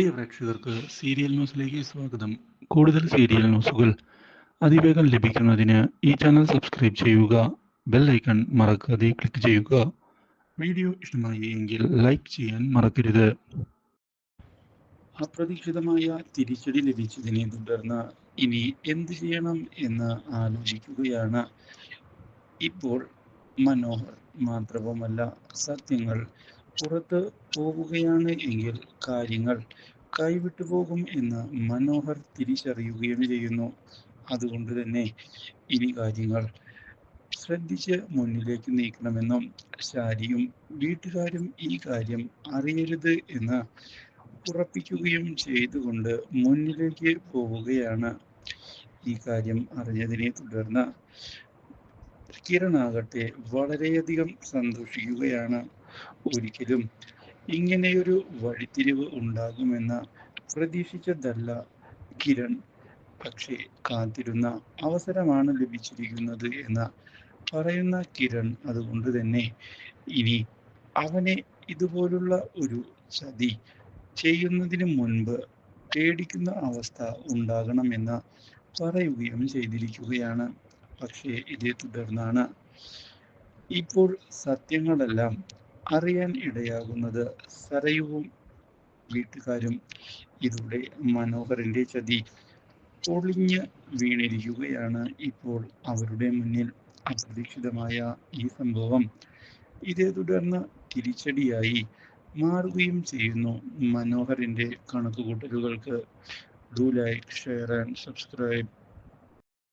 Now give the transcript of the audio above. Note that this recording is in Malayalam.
പ്രിയ പ്രേക്ഷകർക്ക് സീരിയൽ ന്യൂസിലേക്ക് സ്വാഗതം. കൂടുതൽ സീരിയൽ ന്യൂസുകൾ അതിവേഗം ലഭിക്കുന്നതിന് ഈ ചാനൽ സബ്സ്ക്രൈബ് ചെയ്യുക ബെൽ ഐക്കൺ മറക്കാതെ ക്ലിക്ക് ചെയ്യുക. വീഡിയോ ഇഷ്ടമായി എങ്കിൽ ലൈക്ക് ചെയ്യാൻ മറക്കരുത്. അപ്രതീക്ഷിതമായ തിരിച്ചടി ലഭിച്ചതിനെ തുടർന്ന് ഇനി എന്ത് ചെയ്യണം എന്ന് ആലോചിക്കുകയാണ്. ഇപ്പോൾ മനോഹർ മാത്രവുമല്ല സത്യങ്ങൾ പുറത്ത് പോകുകയാണ് എങ്കിൽ കാര്യങ്ങൾ കൈവിട്ടു പോകും എന്ന് മനോഹർ തിരിച്ചറിയുകയും ചെയ്യുന്നു. അതുകൊണ്ട് തന്നെ ഇനി കാര്യങ്ങൾ ശ്രദ്ധിച്ച് മുന്നിലേക്ക് നീക്കണമെന്നും ശാരിയും വീട്ടുകാരും ഈ കാര്യം അറിയരുത് എന്ന് ഉറപ്പിക്കുകയും ചെയ്തുകൊണ്ട് മുന്നിലേക്ക് പോവുകയാണ്. ഈ കാര്യം അറിഞ്ഞതിനെ തുടർന്ന് കിരണാകട്ടെ വളരെയധികം സന്തോഷിക്കുകയാണ് ഒരിക്കലും. ഇങ്ങനെയൊരു വഴിത്തിരിവ് ഉണ്ടാകുമെന്ന് പ്രതീക്ഷിച്ചതല്ല കിരൺ. പക്ഷേ കാത്തിരുന്ന അവസരമാണ് ലഭിച്ചിരിക്കുന്നത് എന്ന് പറയുന്ന കിരൺ അതുകൊണ്ട് തന്നെ ഇനി അവനെ ഇതുപോലുള്ള ഒരു ചതി ചെയ്യുന്നതിന് മുൻപ് പേടിക്കുന്ന അവസ്ഥ ഉണ്ടാകണമെന്ന് പറയുകയും ചെയ്തിരിക്കുകയാണ്. പക്ഷേ ഇതേ തുടർന്നാണ്. ഇപ്പോൾ സത്യങ്ങളെല്ലാം അറിയാൻ ഇടയാകുന്നത് സരയുവും വീട്ടുകാരും ഇതോടെ മനോഹറിന്റെ ചതി പൊളിഞ്ഞ് വീണിരിക്കുകയാണ് ഇപ്പോൾ അവരുടെ മുന്നിൽ അപ്രതീക്ഷിതമായ ഈ സംഭവം. ഇതേ തുടർന്ന് തിരിച്ചടിയായി മാറുകയും ചെയ്യുന്നു മനോഹറിന്റെ കണക്കുകൂട്ടലുകൾക്ക്. Do like share and subscribe